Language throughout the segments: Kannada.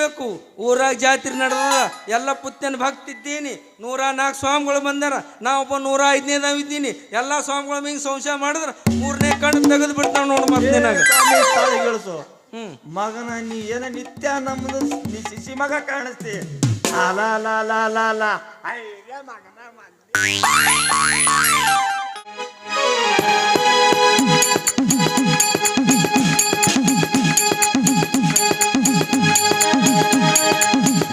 ಇರಬೇಕು ಊರಾಗ ಜಾತ್ರೆ ನಡೆದ ಎಲ್ಲ ಪುತ್ತನ ಭಕ್ತ ಇದ್ದೀನಿ. ನೂರ ನಾಲ್ಕು ಸ್ವಾಮಿಗಳು ಬಂದಾರ. ನಾವೊಬ್ಬ ನೂರ ಐದನೇದಾವ್ ಇದ್ದೀನಿ. ಎಲ್ಲ ಸ್ವಾಮಿಗಳ ಹಿಂಗೆ ಸಂಶಯ ಮಾಡಿದ್ರೆ ಮೂರನೇ ಕಣ್ಣು ತೆಗೆದು ಬಿಡ್ತಾವ ನೋಡು ಮತ್ತೆ ನಿನಗೆ. ಹ್ಮ್. ಮಗನ ನೀ ಏನ ನಿತ್ಯ ನಮ್ದು ನೀ ಶಿಶಿ ಮಗ ಕಾಣಿಸ್ತಿ. ಅಲ ಅಲ ಅಲ ಅಲ ಅಲ ಮಗನ ಮಂದಿ.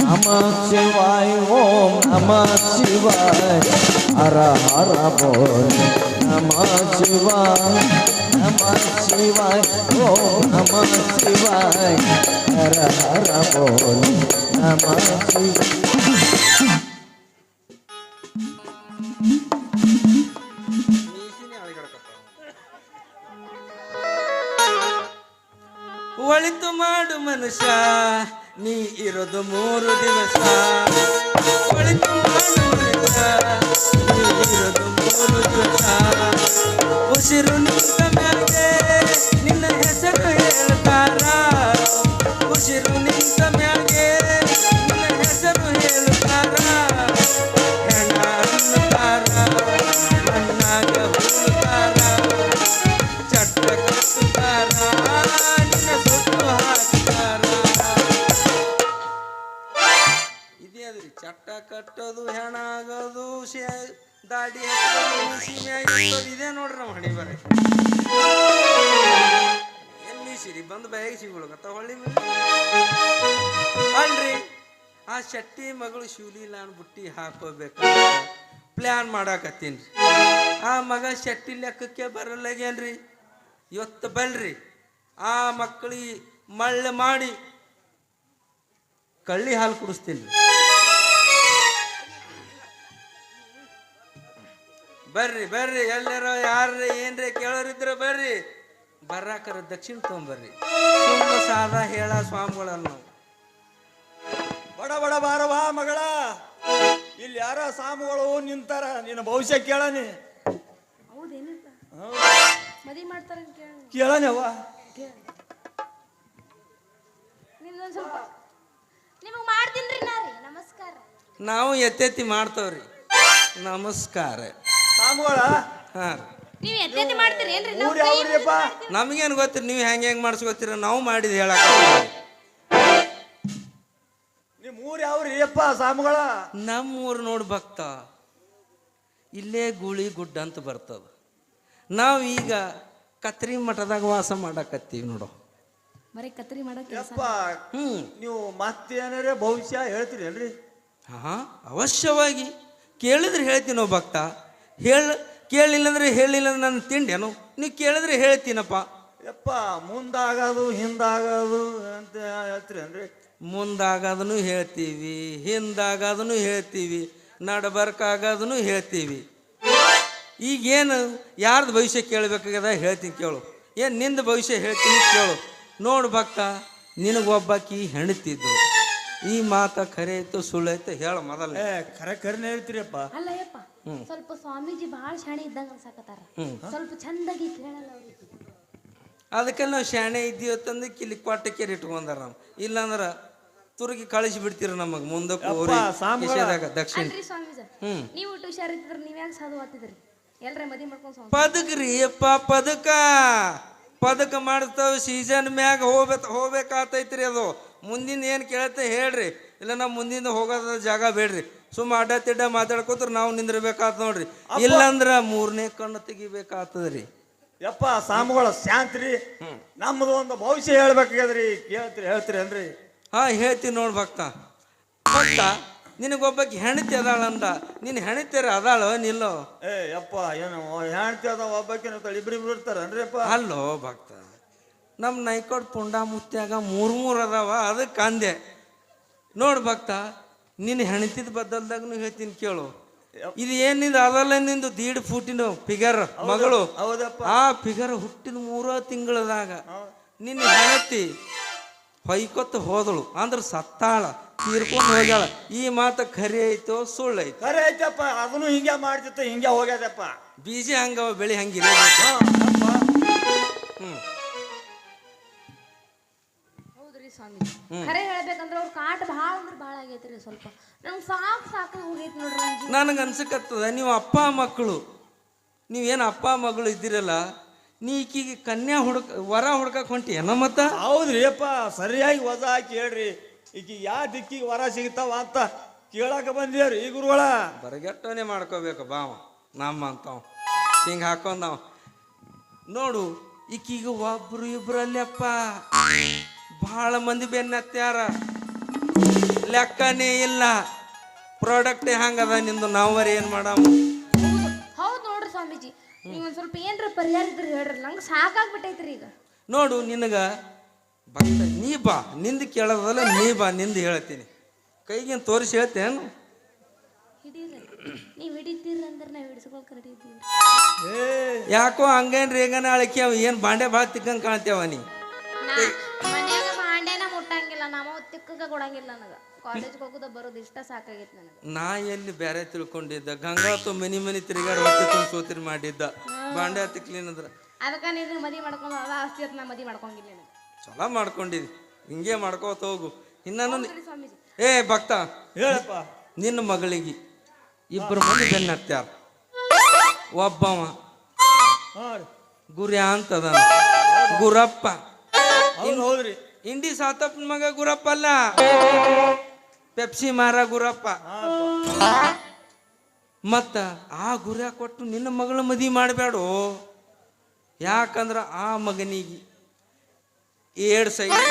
ನಮ ಶಿವಾಯ ಓಂ ನಮ ಶಿವಾಯ ಹರ ಹರ ಬೋಲ್ ನಮ ಶಿವಾಯ ನಮ ಶಿವಾಯ ಓಂ ನಮ ಶಿವಾಯ ಹರ ಹರ ಬೋಲ್ ನಮ ಶಿವಾಯ ಒಳಿತು ಮಾಡು ಮನುಷ್ಯ ನೀ ಇರೋದು ಮೂರು ದಿವಸ. ಇರೋದು ಮೂರು ದಿವಸ. ಉಸಿರು ನಿಂತ ಮೇಲೆ ನಿನ್ನ ಹೆಸರು ಹೇಳ್ತಾರ? ಶಿವಲೀಲಾನ್ ಬುಟ್ಟಿ ಹಾಕೋಬೇಕು. ಪ್ಲ್ಯಾನ್ ಮಾಡಾಕತ್ತೀನಿ ಆ ಮಗ ಶೆಟ್ಟಿ ಲೆಕ್ಕಕ್ಕೆ ಬರಲ್ಲಗೇನ್ರಿ? ಇವತ್ತು ಬಲ್ರಿ ಆ ಮಕ್ಕಳಿಗೆ ಮಳ್ಳ ಮಾಡಿ ಕಳ್ಳಿ ಹಾಲು ಕುಡಿಸ್ತೀನಿ ಬರ್ರಿ ಬರ್ರಿ. ಎಲ್ಲರ ಯಾರ್ರಿ, ಏನ್ರಿ ಕೇಳೋರಿದ್ರ ಬರ್ರಿ. ಬರಾಕರ ದಕ್ಷಿಣ ತೊಗೊಂಬರ್ರಿ. ಸುಮ್ಮ ಸಾದಾ ಹೇಳ ಸ್ವಾಮಿಗಳಲ್ಲ ನಾವು. ಬಡ ಬಡ ಬಾರವಾ ಮಗಳ. ಇಲ್ಲಿ ಯಾರ ಸಾಮುಗಳು ನಿಂತಾರ? ನಿನ್ನ ಭವಿಷ್ಯ ಕೇಳನಿ. ಹೌದೇನಪ್ಪ? ಮದುವೆ ಮಾಡ್ತಾರ ಕೇಳ. ಕೇಳನವ್ವ ನಿಮ್ದೊಂದು ಸ್ವಲ್ಪ ನಿಮಗೆ ಮಾಡ್ತೀನ್ರಿ ನಾ ರೀ. ನಮಸ್ಕಾರ. ನಾವು ಎತ್ತೆತ್ತಿ ಮಾಡ್ತೇವ್ರಿ. ನಮಸ್ಕಾರ. ಸಾಮುಗಳ? ಹಾ. ನೀವು ಎತ್ತೆತ್ತಿ ನಮಗೇನು ಗೊತ್ತಿರಿ? ನೀವು ಹೆಂಗೆ ಹೆಂಗೆ ಮಾಡಿಸ್ಕೊತೀರ ನಾವು ಮಾಡಿದ್ ಹೇಳಕ್ಕ ಅಪ್ಪ ಸಾಮುಗಳ? ನಮ್ಮ ಊರು ನೋಡಿ ಭಕ್ತ ಇಲ್ಲೇ ಗೂಳಿ ಗುಡ್ಡ ಅಂತ ಬರ್ತದ. ನಾವು ಈಗ ಕತ್ರಿ ಮಠದಾಗ ವಾಸ ಮಾಡಕತ್ತೀವಿ ನೋಡು. ಬರೀ ಕತ್ರಿ ಮಾಡೋ ಕೆಲಸ ಯಪ್ಪ ಹ್ಞೂ ನೀವು ಮತ್ತೇನಾರೇ ಭವಿಷ್ಯ ಹೇಳ್ತೀರೇನ್ರಿ? ಹಾಂ ಅವಶ್ಯವಾಗಿ ಕೇಳಿದ್ರೆ ಹೇಳ್ತೀನಿ ನಾವು ಭಕ್ತ. ಹೇಳ ಕೇಳಿಲ್ಲ ಅಂದ್ರೆ ಹೇಳಿಲ್ಲ ಅಂದ್ರೆ ನನ್ನ ತಿಂಡೇನು ನೀವು ಕೇಳಿದ್ರೆ ಹೇಳ್ತೀನಪ್ಪ. ಯಪ್ಪ ಮುಂದಾಗೋದು ಹಿಂದಾಗೋದು ಅಂತ ಹೇಳ್ತೀರೇನ್ರಿ? ಮುಂದಾಗೋದನ್ನು ಹೇಳ್ತೀವಿ ಹಿಂದಾಗೋದನ್ನು ಹೇಳ್ತೀವಿ ನಡಬರ್ಕಾಗೋದನ್ನು ಹೇಳ್ತೀವಿ. ಈಗೇನು ಯಾರ್ದು ಭವಿಷ್ಯ ಕೇಳಬೇಕಾಗದ ಹೇಳ್ತೀನಿ ಕೇಳು. ಏನು ನಿಂದು ಭವಿಷ್ಯ ಹೇಳ್ತೀನಿ ಕೇಳು. ನೋಡು ಭಕ್ತ ನಿನಗೊಬ್ಬಾಕಿ ಹೆಣ್ತಿದ್ದು. ಈ ಮಾತ ಖರೆ ಐತೋ ಸುಳ್ಳು ಐತೋ ಹೇಳ ಮೊದಲ. ಖರೆ ಖರೆ ಖರೇನೆ ಹೇಳ್ತೀರಪ್ಪ ಅಲ್ಲ ಯಪ್ಪ ಸ್ವಲ್ಪ ಸ್ವಾಮೀಜಿ ಬಹಳ ಶಾಣೆ ಇದ್ದಂಗೆ ಅನ್ಸಾಕತ್ತಾರ. ಸ್ವಲ್ಪ ಚಂದಾಗಿ ಕೇಳಲ್ಲ ಅವ್ರಿಗೆ ಅದಕ್ಕೆ ನಾವು ಶಾಣೆ ಇದ್ದೀವಿ ಅಂತಂದು ಕಿಲಿ ಕೊಟ್ಟಕ್ಕೆ ಇಟ್ಕೊಂಡಾರ ನಾವು ಇಲ್ಲಾಂದ್ರೆ ತುರುಗಿ ಕಳಿಸಿ ಬಿಡ್ತೀರ ನಮಗೆ. ಕಿಶೆದಾಗ ದಕ್ಷಿಣ. ಹ್ಮ್. ನೀವು ಹುಷಾರಿದ್ರ ನೀವ್ ಯಾಕೆ ಸಾಧು ಆತಿದ್ರಿ ಎಲ್ರ ಮದುವೆ ಮಾಡ್ಕೊಂಡು ಸ್ವಾಮಿ ಪದಕ್ರಿ ಅಪ್ಪ ಪದಕ. ಪದಕ ಮಾಡ್ತಾವ ಸೀಸನ್ ಮ್ಯಾಗ ಹೋಗ್ಬೇಕು ಹೋಗ್ಬೇಕಾತೈತ್ರಿ ಅದು. ಮುಂದಿನ ಏನು ಕೇಳತ್ತೆ ಹೇಳ್ರಿ. ಇಲ್ಲ ನಾವು ಮುಂದಿನ ಹೋಗೋದ ಜಾಗ ಬೇಡ್ರಿ. ಸುಮ್ಮ ಅಡ್ಡ ತಿಡ್ಡ ಮಾತಾಡ್ಕೋತ್ರ ನಾವು ನಿಂದಿರ್ಬೇಕಾತ್ ನೋಡ್ರಿ. ಇಲ್ಲಾಂದ್ರ ಮೂರನೇ ಕಣ್ಣು ತೆಗಿಬೇಕಾಗ್ತದ್ರಿ ಯಪ್ಪ ಸಾಮುಗಳ ಶಾಂತ್ರಿ. ನಮ್ದು ಒಂದು ಭವಿಷ್ಯ ಹೇಳ್ಬೇಕಾಗ್ಯದ್ರಿ ಕೇಳ್ತೀರಿ ಹೇಳ್ತೀರೇನ್ರಿ ಹಾ ಹೇಳ್ತೀನಿ ನೋಡ್ ಭಕ್ತ. ಭಕ್ತ ನಿನಗೊಬ್ಬಕ್ಕೆ ಹೆಣತಿ ಅದಾಳಂದ ನಿನ್ನ ಹೆಣತಿರ ಅದಾಳ ನಿಲ್ಲೋ. ಏ ಯಪ್ಪ ಏನು ಹೆಣ್ತಿ ಅದ ಒಬ್ಬಾಕಿನ ಇಬ್ರಿಬ್ರು ಇರ್ತಾರನ್ರಿ ಅಪ್ಪ ಅಲ್ಲೋ ಭಕ್ತ ನಮ್ಮ ನೈಕೋಡ್ ಪುಂಡ ಮುತ್ಯಾಗ ಮೂರು ಮೂರು ಅದಾವ ಅದಕ್ಕೆ ಅಂದೆ. ನೋಡು ಭಕ್ತ ನಿನ್ನ ಹೆಣತಿದ ಬದಲ್ದಾಗನು ಹೇಳ್ತೀನಿ ಕೇಳು. ಇದು ಏನಿಂದ? ಅದಲ್ಲ ನಿಂದು ದೀಡ್ ಫೂಟಿನ ಫಿಗರ್ ಮಗಳು. ಹೌದಪ್ಪ. ಆ ಫಿಗರ್ ಹುಟ್ಟಿದ ಮೂರ ತಿಂಗಳದಾಗ ನಿನ್ನ ಹೆಣತಿ ಹೊಯ್ಕೊತ್ತ ಹೋದಳು. ಅಂದ್ರೆ ಸತ್ತಾಳ ತೀರ್ಕೊಂಡು ಹೋಗ್ಯಾಳ. ಈ ಮಾತು ಖರೆ ಐತೋ ಸುಳ್ಳು ಐತೋ? ಖರೆ ಐತಪ್ಪ. ಅದನ್ನು ಹಿಂಗೆ ಮಾಡ್ತಿತ್ತು ಹಿಂಗೆ ಹೋಗ್ಯದಪ್ಪ. ಬೀಜ ಹಂಗವ ಬೆಳಿ ಹಂಗಿಲ್ಲ ಹಾ, ಸ್ವಾಮಿ ಖರೆ ಹೇಳ್ಬೇಕಂದ್ರೆ ಅವ್ರ ಆಗೈತ್ರಿ ಸ್ವಲ್ಪ. ನಂಗೆ ಸಾಕು ಸಾಕು ಹೋಗೈತಿ ನೋಡ್ರಿ ನನಗೆ ಅನ್ಸಕತ್ತದ ನೀವು ಅಪ್ಪ ಮಕ್ಕಳು ನೀವೇನು ಅಪ್ಪ ಮಗಳು ಇದ್ದೀರಲ್ಲ ನೀ ಈಕಿಗೆ ಕನ್ಯಾ ಹುಡುಕ ವರ ಹುಡ್ಕಕ್ ಹೊಂಟಿ ಏನ ಮತ್ತ ಹೌದ್ರಿ ಅಪ್ಪ ಸರಿಯಾಗಿ ವಜ ಹಾಕಿ ಹೇಳ್ರಿ. ಈಕಿ ಯಾವ ದಿಕ್ಕಿಗೆ ವರ ಸಿಗ್ತಾವ ಅಂತ ಕೇಳಕ ಬಂದೇವ್ರಿ ಈ ಗುರುಗಳ? ಬರಗೆಟ್ಟನೆ ಮಾಡ್ಕೋಬೇಕು ಬಾವ ನಮ್ಮ ಅಂತಾವ ಹಿಂಗೆ ಹಾಕೊಂಡವ ನೋಡು ಈಕೀಗ ಒಬ್ರು ಇಬ್ರು ಅಲ್ಲಪ್ಪ ಭಾಳ ಮಂದಿ ಬೆನ್ನತ್ಯಾರ ಲೆಕ್ಕನೇ ಇಲ್ಲ. ಪ್ರಾಡಕ್ಟ್ ಹಂಗದ ನಿಂದು ನಾವರಿ ಏನು ಮಾಡಾಮ? ಹೌದು ನೋಡ್ರಿ ಸ್ವಾಮೀಜಿ ನೀವು ಒಂದು ಸ್ವಲ್ಪ ಏನ್ರ ಪರಿಹಾರ ಇದ್ರೆ ಹೇಳ್ರಿ ನಂಗೆ ಸಾಕಾಗ್ಬಿಟ್ಟೈತ್ರಿ ಈಗ. ನೋಡು ನಿನಗ ಭಕ್ತ ನೀ ಬಾ ನಿಂದು ಕೇಳೋದಲ್ಲ ನೀ ಬಾ ನಿಂದು ಹೇಳ್ತೀನಿ. ಕೈಗೇನು ತೋರಿಸಿ ಹೇಳ್ತೇನು? ನೀವು ಹಿಡಿತೀರಿ ಅಂದ್ರೆ ನಾವು ಹಿಡಿಸ್ಕೊಳಕ್ ರೆಡಿ ಇದ್ದೀವಿ. ಯಾಕೋ ಹಂಗೇನ್ರಿ ಹೆಂಗನ ಅಳಕಿ ಏನ್ ಏನು ಬಾಂಡೆ ಭಾಳ ತಿಕ್ಕಂಗೆ ಕಾಣ್ತೇವ ನೀ? ಮಾಂಡ್ಯಾನ ಮುಟ್ಟಂಗಿಲ್ಲ ನಮ್ಮ ತಿಕ್ಕಗ ಕೊಡಂಗಿಲ್ಲ ನನಗೆ. ಕಾಲೇಜ್ಗೆ ಹೋಗೋದು ಬರೋದು ಇಷ್ಟ ಸಾಕಾಗೈತಿ ನನಗೆ. ನಾ ಎಲ್ಲಿ ಬೇರೆ ತಿಳ್ಕೊಂಡಿದ್ದ? ಗಂಗಾತು ಮನಿ ಮನಿ ತಿರುಗಾಡಿ ಹೊಟ್ಟೆ ತುಂಬ ಸೋತಿರಿ ಮಾಡಿದ್ದ. ಬಾಂಡೆ ತಿಕ್ಲಿನಂದ್ರ ಅದಕ್ಕೆ ನೀನು ಮದಿ ಮಾಡ್ಕೊಂಡು ಅದ ಆಸ್ತಿ ಅಂತ ನಾ ಮದಿ ಮಾಡ್ಕೊಂಗಿಲ್ಲ ನನಗೆ. ಚಲೋ ಮಾಡ್ಕೊಂಡಿದ್ದಿ ಹಿಂಗೆ ಮಾಡ್ಕೋತ ಹೋಗು. ಇನ್ನೂ ನಿ- ಸ್ವಾಮೀಜಿ. ಏ ಭಕ್ತ ಹೇಳಪ್ಪ. ನಿನ್ನ ಮಗಳಿಗೆ ಇಬ್ಬರು ಮಂದಿ ಬೆನ್ನ ಹತ್ಯಾರ ಒಬ್ಬವ ಹಾ ರೀ. ಗುರ್ಯ ಅಂತದ ಗುರಪ್ಪ. ಹೌದು ಹೌದ್ರಿ. ಇಂಡಿ ಸಾತಪ್ಪನ ಮಗ ಗುರಪ್ಪ ಅಲ್ಲ ಪೆಪ್ಸಿ ಮಾರ ಗುರಪ್ಪ. ಮತ್ತ ಆ ಗುರ ಕೊಟ್ಟು ನಿನ್ನ ಮಗಳ ಮದಿ ಮಾಡಬೇಡು ಯಾಕಂದ್ರ ಆ ಮಗನಿಗೆ ಏಡ್ಸ್ ಐತಿ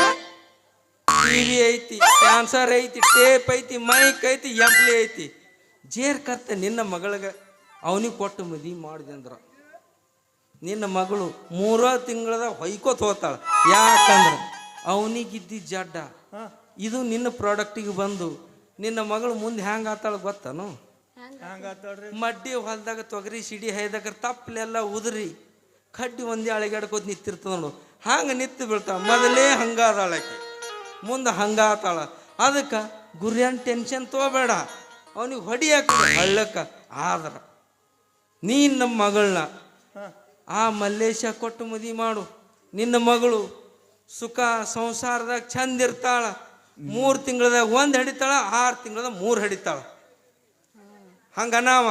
ಟಿವಿ ಐತಿ, ಕ್ಯಾನ್ಸರ್ ಐತಿ, ಟೇಪ್ ಐತಿ, ಮೈಕ್ ಐತಿ, ಎಂಪ್ಲಿ ಐತಿ. ಜೇರ್ ಕರ್ತ ನಿನ್ನ ಮಗಳಿಗೆ ಅವನಿಗೆ ಕೊಟ್ಟು ಮದಿ ಮಾಡಿದಂದ್ರ ನಿನ್ನ ಮಗಳು ಮೂರ ತಿಂಗಳದ ಹೊಯ್ಕೋತ ಹೋತಾಳ ಯಾಕಂದ್ರೆ ಅವನಿಗಿದ್ದಿ ಜಡ್ಡ. ಇದು ನಿನ್ನ ಪ್ರಾಡಕ್ಟಿಗೆ ಬಂದು ನಿನ್ನ ಮಗಳು ಮುಂದೆ ಹ್ಯಾಂಗ ಆತಾಳ ಗೊತ್ತನು? ಮಡ್ಡಿ ಹೊಲದಾಗ ತೊಗರಿ ಸಿಡಿ ಹೈದಾಗ ತಪ್ಪಲೆಲ್ಲ ಉದುರಿ ಕಡ್ಡಿ ಒಂದೇ ಅಳಿಗಾಡ್ಕೋತ ನಿಂತಿರ್ತದ ನೋಡು. ಹಂಗೆ ನಿತ್ತು ಬೀಳ್ತಾಳ? ಮೊದಲೇ ಹಂಗಾದಾಳಕ್ಕೆ ಮುಂದೆ ಹಂಗಾತಾಳ ಅದಕ್ಕೆ ಗುರಿಯನ್ ಟೆನ್ಷನ್ ತಗೋಬೇಡ. ಅವನಿಗೆ ಹೊಡಿಯಾಕ ಹಳ್ಳಕ್ಕ. ಆದ್ರ ನೀನು ನಮ್ಮ ಮಗಳನ್ನ ಆ ಮಲ್ಲೇಶ ಕೊಟ್ಟು ಮದಿ ಮಾಡು. ನಿನ್ನ ಮಗಳು ಸುಖ ಸಂಸಾರದಾಗ ಚಂದ ಇರ್ತಾಳ ಮೂರು ತಿಂಗಳದಾಗ ಒಂದು ಹಡಿತಾಳ ಆರು ತಿಂಗಳದಾಗ ಮೂರು ಹಿಡಿತಾಳ. ಹಂಗ ನಾವ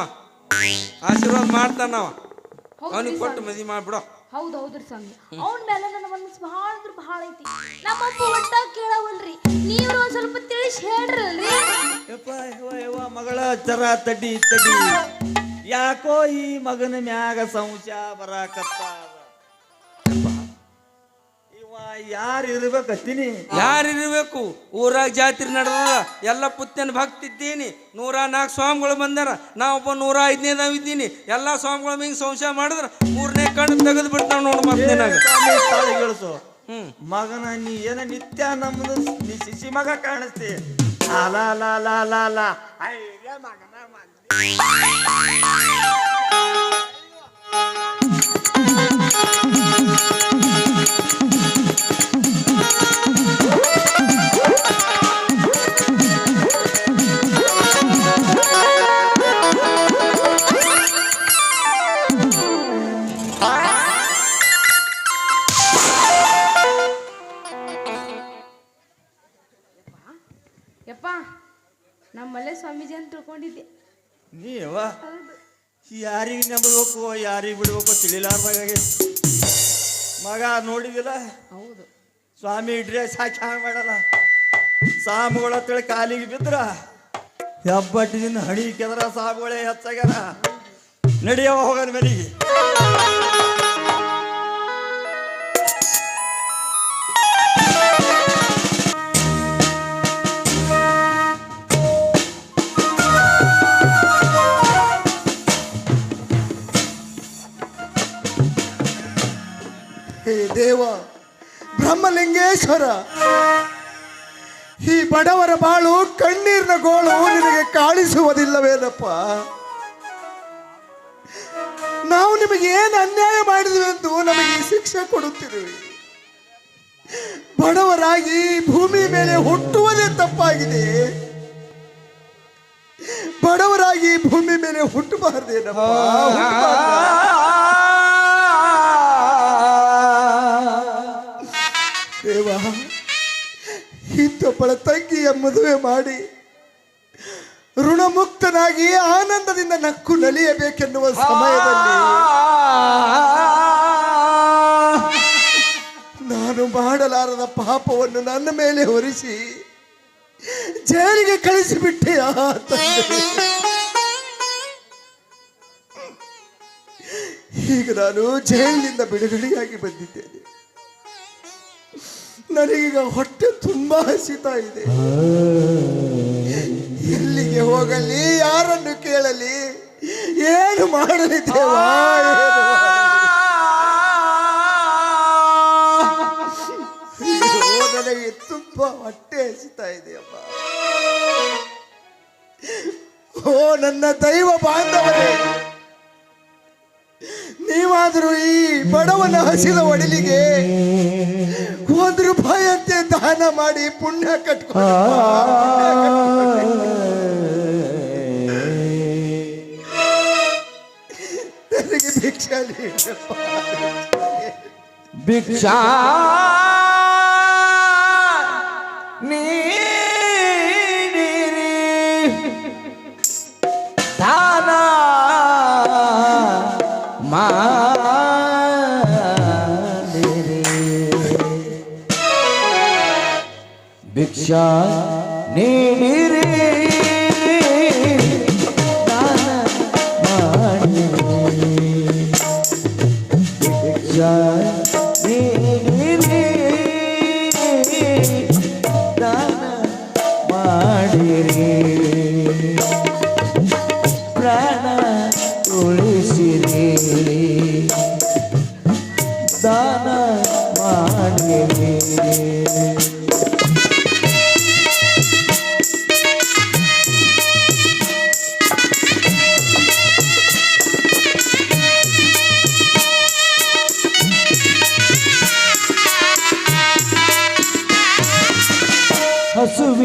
ಆಶೀರ್ವಾದ ಮಾಡ್ತಾನವ ಅವನಿಗೆ ಕೊಟ್ಟು ಮದಿ ಮಾಡ್ಬಿಡೋ. ಹೌದು ಹೌದ್ರಿ ಸ್ವಾಮಿ. ಅವನ ಮೇಲೆ ನನ್ನ ಮನಸ್ಸು ಭಾಳ ಅಂದ್ರೆ ಭಾಳ ಐತಿ. ನಮ್ಮಪ್ಪ ಒಟ್ಟ ಕೇಳವಲ್ರಿ. ನೀವು ಒಂದ್ ಸ್ವಲ್ಪ ತಿಳಿಸಿ ಹೇಳ್ರಲ್ರಿ. ಯಪ್ಪ ಯವ್ವ ಯವ್ವ ಮಗಳ ಚರ ತಡಿ ತಡಿ. ಯಾಕೋ ಈ ಮಗನ ಮ್ಯಾಗ ಸಂಶಯ ಬರಾಕತ್ತ ಇವ ಯಾರು ಇರ್ಬೇಕತ್ತೀನಿ? ಇರಬೇಕು? ಊರಾಗ ಜಾತ್ರೆ ನಡೆದ ಎಲ್ಲ ಪುತ್ತನ ಭಕ್ತಿ ಇದ್ದೀನಿ. ನೂರ ನಾಲ್ಕು ಸ್ವಾಮಿಗಳು ಬಂದಾರ ನಾವೊಬ್ಬ ನೂರ ನಾವು ಇದ್ದೀನಿ. ಎಲ್ಲ ಸ್ವಾಮಿಗಳ ಹಿಂಗೆ ಸಂಶಯ ಮಾಡಿದ್ರ ಮೂರನೇ ಕಣ್ಣು ತೆಗೆದು ಬಿಡ್ತಾವ ನೋಡು ಮತ್ತೆ ನಿನಗೆ. ಗಳಿಸು ಹ್ಮ್. ಮಗನ ನೀ ಏನ ನಿತ್ಯ ನಮ್ದು ನೀ ಶಿಶಿ ಮಗ ಕಾಣಿಸ್ತಿ. ಅಲ ಮಗನ ಮಂದಿ. ಯಾರಿಗೆ ಬಿಡ್ಬೇಕು ತಿಳಿಲಾರ್ದಾಗೆ ಮಗ ನೋಡಿದಿಲ್ಲ? ಹೌದು. ಸ್ವಾಮಿ ಡ್ರೆಸ್ ಹಾಕಿ ಹಂಗೆ ಮಾಡಲ್ಲ. ಸಾಮುಗಳ ತಿಳಿ ಕಾಲಿಗೆ ಬಿದ್ರ. ಹೆಬ್ಬಟ್ಟಿನಿಂದ ಹಣಿ ಕೆದ್ರ ಸಾಮುಗಳೇ ಹೆಚ್ಚಾಗ್ಯಾರ. ನಡಿಯವ ಹೋಗನ್ ಮನೆಗೆ. ದೇವ ಬ್ರಹ್ಮಲಿಂಗೇಶ್ವರ ಈ ಬಡವರ ಬಾಳು ಕಣ್ಣೀರಿನ ಗೋಳು ನಿನಗೆ ಕಾಣಿಸುವುದಿಲ್ಲವೇನಪ್ಪ? ನಾವು ನಿಮಗೆ ಏನು ಅನ್ಯಾಯ ಮಾಡಿದ್ವಿ ಎಂದು ನಮಗೆ ಶಿಕ್ಷೆ ಕೊಡುತ್ತಿರುವೆ ಬಡವರಾಗಿ ಭೂಮಿ ಮೇಲೆ ಹುಟ್ಟುವುದೇ ತಪ್ಪಾಗಿದೆ. ಬಡವರಾಗಿ ಭೂಮಿ ಮೇಲೆ ಹುಟ್ಟಬಾರ್ದೇನಪ್ಪ? ಇಂಥೊಬ್ಬಳ ತಂಗಿಯ ಮದುವೆ ಮಾಡಿ ಋಣಮುಕ್ತನಾಗಿ ಆನಂದದಿಂದ ನಕ್ಕು ನಲಿಯಬೇಕೆನ್ನುವ ಸಮಯದಲ್ಲಿ ನಾನು ಮಾಡಲಾರದ ಪಾಪವನ್ನು ನನ್ನ ಮೇಲೆ ಹೊರಿಸಿ ಜೈಲಿಗೆ ಕಳಿಸಿಬಿಟ್ಟೆ ಈಗ ನಾನು ಜೈಲಿನಿಂದ ಬಿಡುಗಡೆಯಾಗಿ ಬಂದಿದ್ದೇನೆ. ನನಗೀಗ ಹೊಟ್ಟೆ ತುಂಬಾ ಹಸಿತಾ ಇದೆ. ಎಲ್ಲಿಗೆ ಹೋಗಲಿ ಯಾರನ್ನು ಕೇಳಲಿ ಏನು ಮಾಡಲಿ ದೇವಾ ನನಗೆ ತುಂಬಾ ಹೊಟ್ಟೆ ಹಸಿತಾ ಇದೆ ಅಮ್ಮ ಓ ನನ್ನ ದೈವ ಬಾಂಧವರೇ ನೀವಾದರೂ ಈ ಬಡವನ ಹಸಿದ ಒಡಲಿಗೆ ಒಂದು ರೂಪಾಯಿಯಂತೆ ದಾನ ಮಾಡಿ ಪುಣ್ಯ ಕಟ್ಕೊ ನನಗೆ ಭಿಕ್ಷಾ. ಭಿಕ್ಷಾ ನೀಡಿರಿ. ದಾನ ಮಾಡಿರಿ ಭಿಕ್ಷಾ ನೀಡಿರಿ ದಾನ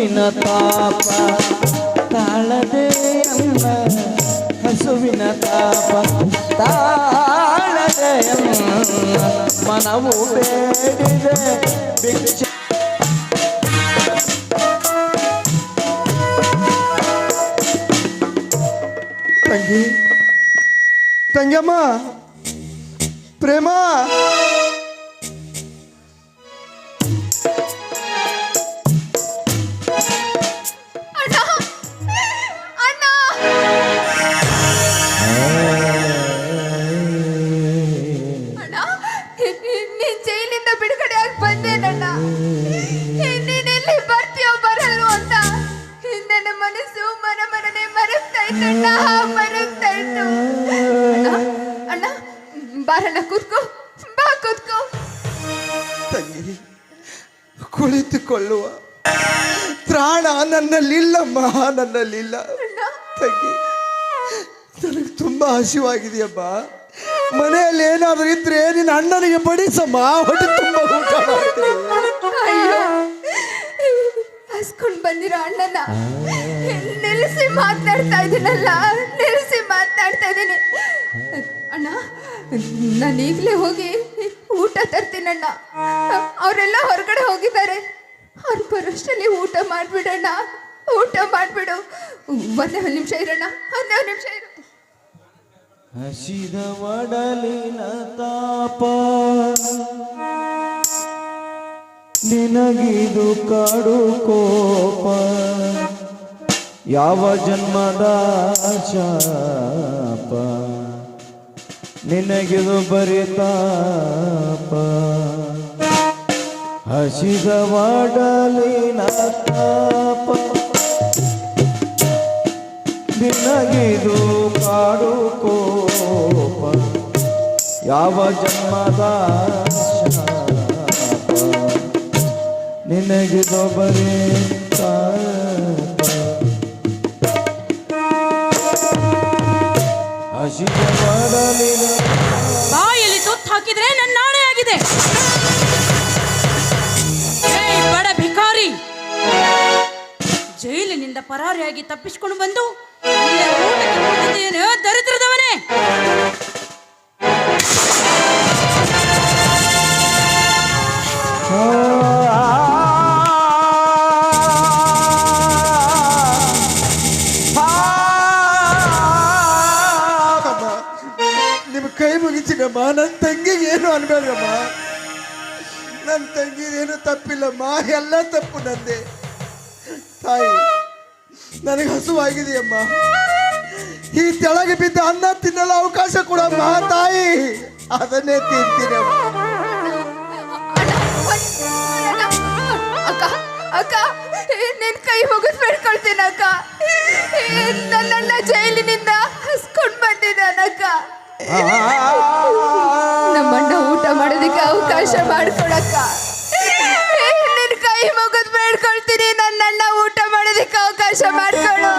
ಹಸುವಿನ ತಾಪ ತಾಳದೆ ಅಮ್ಮ ಹಸುವಿನ ತಾಪ ತಾಳದೆ ಮನವು ಬೇಡಿದೆ ಭಿಕ್ಷೆ. ತಂಗಿ ತಂಗಮ್ಮ ಪ್ರೇಮ. ಇತ್ತು ಅಣ್ಣ. ಬಾರಣ್ಣ ಕೂತ್ಕೋ. ಬಾ ಕೂತ್ಕೋ. ತಂಗಿ ಕುಳಿತುಕೊಳ್ಳುವ. ತ್ರಾಣ ನನ್ನಲ್ಲಿಲ್ಲಮ್ಮ ನನ್ನಲ್ಲಿಲ್ಲ. ತಂಗಿ ನನಗೆ ತುಂಬಾ ಹಸಿವಾಗಿದೆಯಮ್ಮ ಮನೆಯಲ್ಲಿ ಏನಾದರೂ ಇದ್ರೆ ನಿನ್ನ ಅಣ್ಣನಿಗೆ ಬಡಿಸಮ್ಮ. ಹೊಟ್ಟೆ ತುಂಬ ಊಟ ಮಾಡ್ತೀನಿ. ಹಸ್ಕೊಂಡ್ ಬಂದಿರೋ ಅಣ್ಣನ. ನಿಲ್ಲಿಸಿ ಮಾತನಾಡ್ತಾ ಇದ್ದೀನಲ್ಲ ನಿಲ್ಲಿಸಿ ಮಾತನಾಡ್ತಾ ಇದ್ದೀನಿ ಅಣ್ಣ, ನಾನು ಈಗಲೇ ಹೋಗಿ ಊಟ ತರ್ತೀನಣ್ಣ. ಅವರೆಲ್ಲ ಹೊರಗಡೆ ಹೋಗಿದ್ದಾರೆ. ಅವ್ರು ಬರೋಷ್ಟರಲ್ಲಿ ಊಟ ಮಾಡ್ಬಿಡಣ್ಣ ಊಟ ಮಾಡಿಬಿಡು. ಒಂದೇ ಒಂದು ನಿಮಿಷ ಇರೋಣ, ಒಂದೇ ಒಂದು ನಿಮಿಷ ಇರು. ಹಸಿದ ಒಡಲಿನ ತಾಪ. ನಿನಗಿದು ಕಾಡು ಕೋಪ. ಯಾವ ಜನ್ಮದ ಶಾಪ? ನಿನಗಿದು ಬರಿತಾಪ ಹಸಿದ ವಾಡಲಿನ ತಾಪ. ನಿನಗಿದು ಕಾಡು ಕೋಪ. ಯಾವ ಜನ್ಮದ ನಿನಗಿದು ಬರೀ ತಾಪ ಹಸಿದ ಮಾಡಲಿನ ಬಾಯಲ್ಲಿ ತುತ್ತು ಹಾಕಿದ್ರೆ ನನ್ನ ನಾಣೆ ಆಗಿದೆ. ಬಡ ಭಿಕಾರಿ. ಜೈಲಿನಿಂದ ಪರಾರಿಯಾಗಿ ತಪ್ಪಿಸಿಕೊಂಡು ಬಂದು ದರಿದ್ರದವನೇ. ಆ ಮಾಡ್ತೀನಮ್ಮ ನನ್ನ ತಂಗಿಗೆ ಏನು ಅನ್ಬೇಡಮ್ಮ? ನನ್ನ ತಂಗಿದೇನು ತಪ್ಪಿಲ್ಲಮ್ಮ ಎಲ್ಲ ತಪ್ಪು ನಂದೆ. ತಾಯಿ ನನಗೆ ಹಸುವಾಗಿದೆಯಮ್ಮ. ಈ ತೆಳಗೆ ಬಿದ್ದ ಅನ್ನ ತಿನ್ನಲು ಅವಕಾಶ ಕೊಡಮ್ಮ ತಾಯಿ. ಅದನ್ನೇ ಅಣ್ಣ, ಅಕ್ಕ ಅಕ್ಕ ನಿನ್ ಕೈ ಮುಗಿದ್ ಬೇಡ್ಕೊಳ್ತೀನಿ ಅಕ್ಕ. ನನ್ನನ್ನ ಜೈಲಿನಿಂದ ಹಸ್ಕೊಂಡ್ ಬಂದಿದ್ದಾನಕ್ಕ ಅವಕಾಶ ಮಾಡ್ಕೊಡಕ್ಕ ನಿನ್ ಕೈ ಮುಗಿದ್ ಬೇಡ್ಕೊಳ್ತೀನಿ ನನ್ನನ್ನ ಊಟ ಮಾಡೋದಕ್ಕೆ ಅವಕಾಶ ಮಾಡ್ಕೊಡು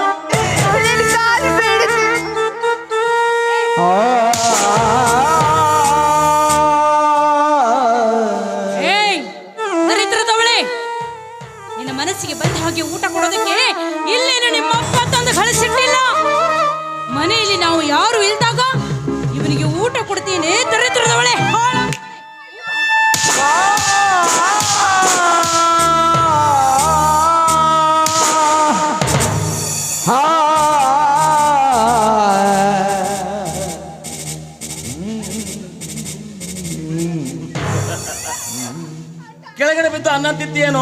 ಅನ್ನ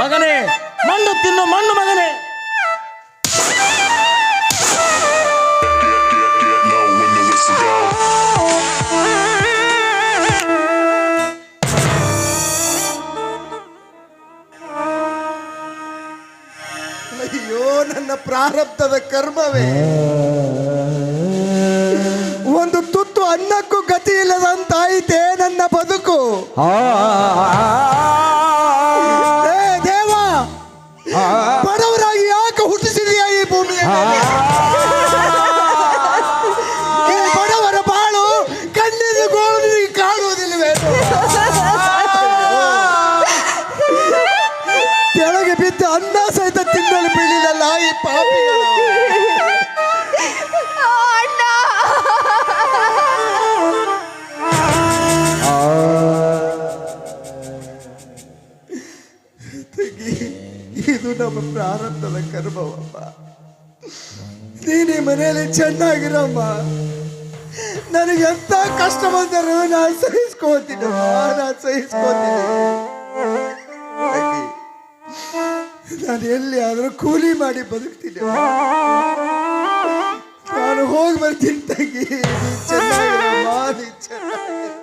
ಮಗನೇ ಮಣ್ಣು ತಿನ್ನು ಮಣ್ಣು ಮಗನೇ. ಅಯ್ಯೋ ನನ್ನ ಪ್ರಾರಬ್ಧದ ಕರ್ಮವೇ. ಒಂದು ತುತ್ತು ಅನ್ನಕ್ಕೂ ಗತಿ ಇಲ್ಲದಂತಾಯಿತೇ ನನ್ನ ಬದುಕು. ಏ ನಮ್ಮ ಪ್ರಾರಂಭದ ಕರ್ಮವಪ್ಪ. ನೀನೇ ಮನೆಯಲ್ಲಿ ಚೆನ್ನಾಗಿರಮ್ಮ. ನನಗೆ ಎಂತ ಕಷ್ಟ ಬಂದರೂ ನಾನು ಸಹಿಸ್ಕೋತೀನಿ ನಾನು ಸಹಿಸ್ಕೋತೀನಿ ನಾನು ಎಲ್ಲಿ ಆದರೂ ಕೂಲಿ ಮಾಡಿ ಬದುಕ್ತೀನಿ. ನಾನು ಹೋಗಿ ಬರ್ತೀನಿ ತಂಗಿ. ಹಾ ಚೆನ್ನಾಗಿರಮ್ಮ ನೀನ್ ಚೆನ್ನಾಗಿರು.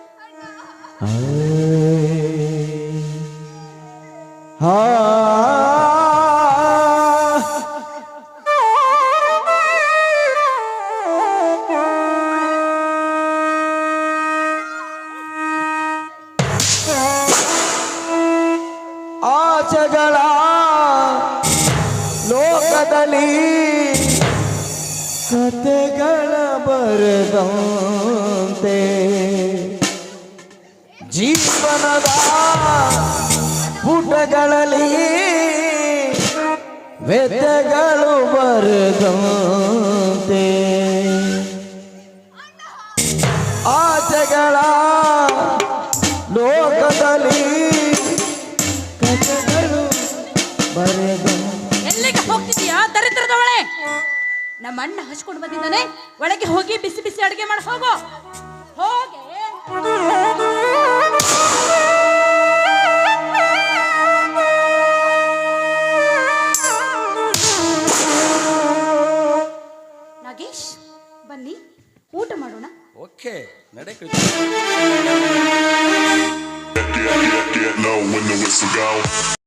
ಆಚೆಗಳ ವ್ಯಥೆಗಳು ಬರದಂತೆ. ಆಚೆಗಳ ಲೋಕದಲ್ಲಿ ಕಥೆಗಳು ಬರೆದ ಎಲ್ಲಿಗೆ ಹೋಗ್ತಿದೀಯಾ ದರಿದ್ರದವಳೆ! ನಮ್ಮ ಅಣ್ಣ ಹಚ್ಕೊಂಡು ಬಂದಿದ್ದಾನೆ. ಒಳಗೆ ಹೋಗಿ ಬಿಸಿ ಬಿಸಿ ಅಡುಗೆ ಮಾಡಿ ಹೋಗು. ಹೋಗೆ. ಊಟ ಮಾಡೋಣ? ಓಕೆ ನಡೆ Yeah,